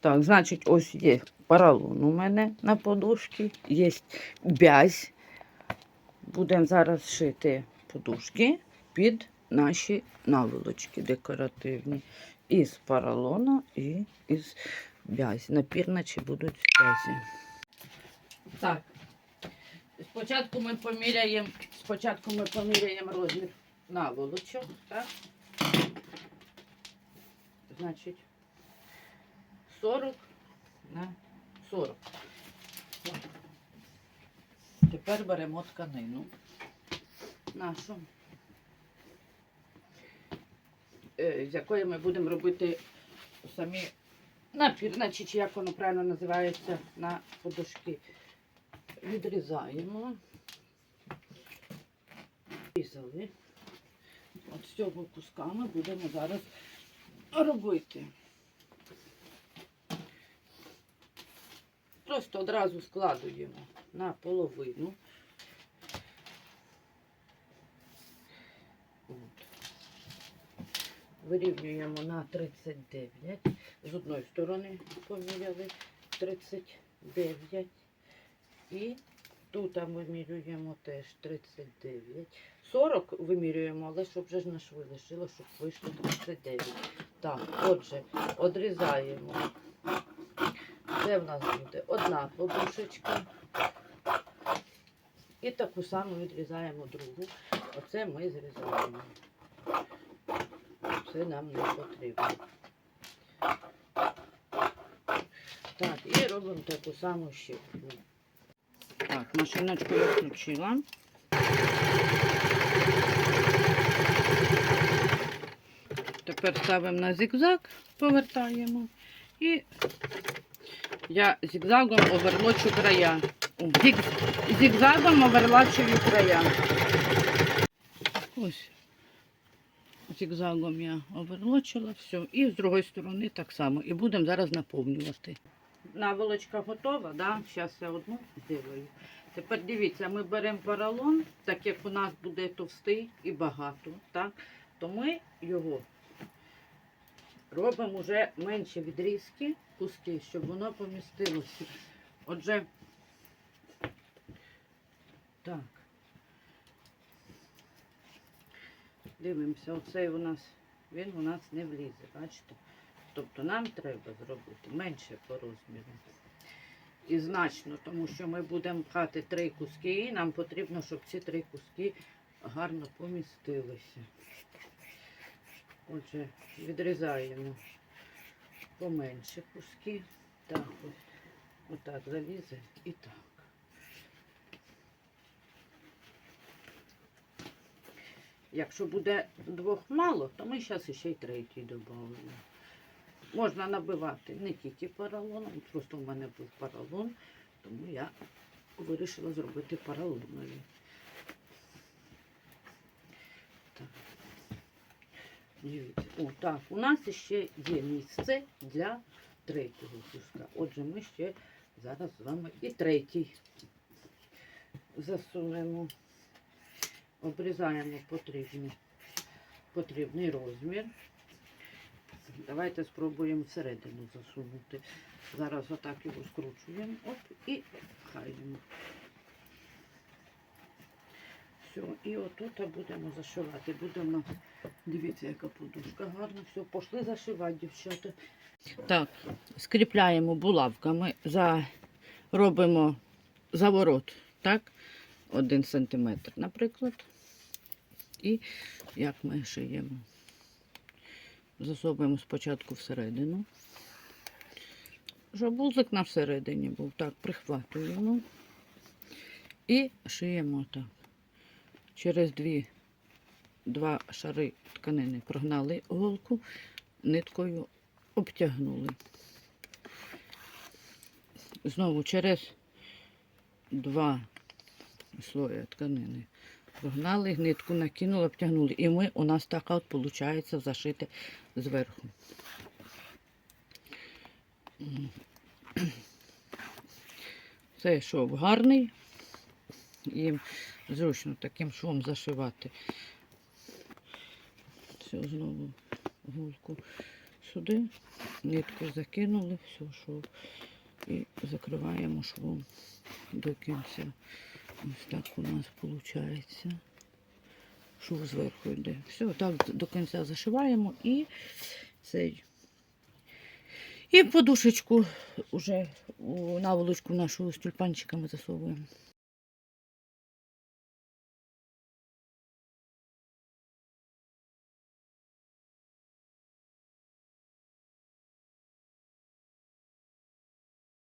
Так, значить, ось є поролон у мене на подушці, є бязь. Будемо зараз шити подушки під наші наволочки декоративні. Із поролона і із бязі. Напірначі будуть бязі. Так. Спочатку ми поміряємо, спочатку ми поміряємо розмір наволочок, так? Значить, 40 на 40. Тепер беремо тканину нашу, е, з якої ми будемо робити самі напір, значить, як воно правильно називається на подушки. Відрізаємо. Різали. От з цього куска ми будемо зараз робити. Просто одразу складуємо на половину. Вирівнюємо на 39. З одної сторони поміряли 39. І тут вимірюємо теж 39. 40 вимірюємо, але щоб вже ж на шви лишило, щоб вийшло 39. Так, отже, одрізаємо. Це в нас буде одна подушечка. І таку саму відрізаємо другу. Оце ми зрізаємо. Це нам не потрібно. Так, і робимо таку саму ще одну. Так, машиночку я включила. Тепер ставимо на зигзаг, повертаємо. І я зигзагом оверлочу края. Зиг... Зигзагом оверлачую края. Ось. Зигзагом я оверлочила все. І з другої сторони так само. І будемо зараз наповнювати. Наволочка готова, да? Зараз я одну зроблю. Тепер дивіться, ми беремо поролон, так як у нас буде товстий і багато, так? то ми його робимо вже менші відрізки, куски, щоб воно помістилося. Отже, так. Дивимося, оцей у нас, він у нас не влізе, бачите? Тобто нам треба зробити менше по розміру. І значно, тому що ми будемо пхати три куски, і нам потрібно, щоб ці три куски гарно помістилися. Отже, відрізаємо поменше куски. Так, ось. Отак залізе і так. Якщо буде двох мало, то ми зараз ще й третій додамо. Можна набивати не тільки поролоном, просто в мене був поролон, тому я вирішила зробити поролонові. Так. Дивіться. О, так, у нас ще є місце для третього куска. Отже, ми ще зараз з вами і третій засунемо, обрізаємо потрібний, потрібний розмір. Давайте спробуємо всередину засунути. Зараз отак його скручуємо. Оп, і Все, і отут будемо зашивати. Будемо, дивіться, яка подушка гарна. Все, пішли зашивати, дівчата. Так, скріпляємо булавками, за, робимо заворот, так? Один сантиметр, наприклад. І як ми шиємо. Засовуємо спочатку всередину. Щоб вузлик на всередині був. Так, прихватуємо. І шиємо так. Через дві, два шари тканини прогнали голку, ниткою обтягнули. Знову через два слої тканини прогнали, нитку накинули, обтягнули. І ми, у нас така от виходить зашити зверху. Цей шов гарний. Їм зручно таким швом зашивати. Все, знову гулку сюди, нитку закинули, все, шов. І закриваємо швом до кінця. Ось так у нас виходить. Шов зверху йде. Все, так до кінця зашиваємо і цей. І подушечку вже у наволочку нашу з тюльпанчиками засовуємо.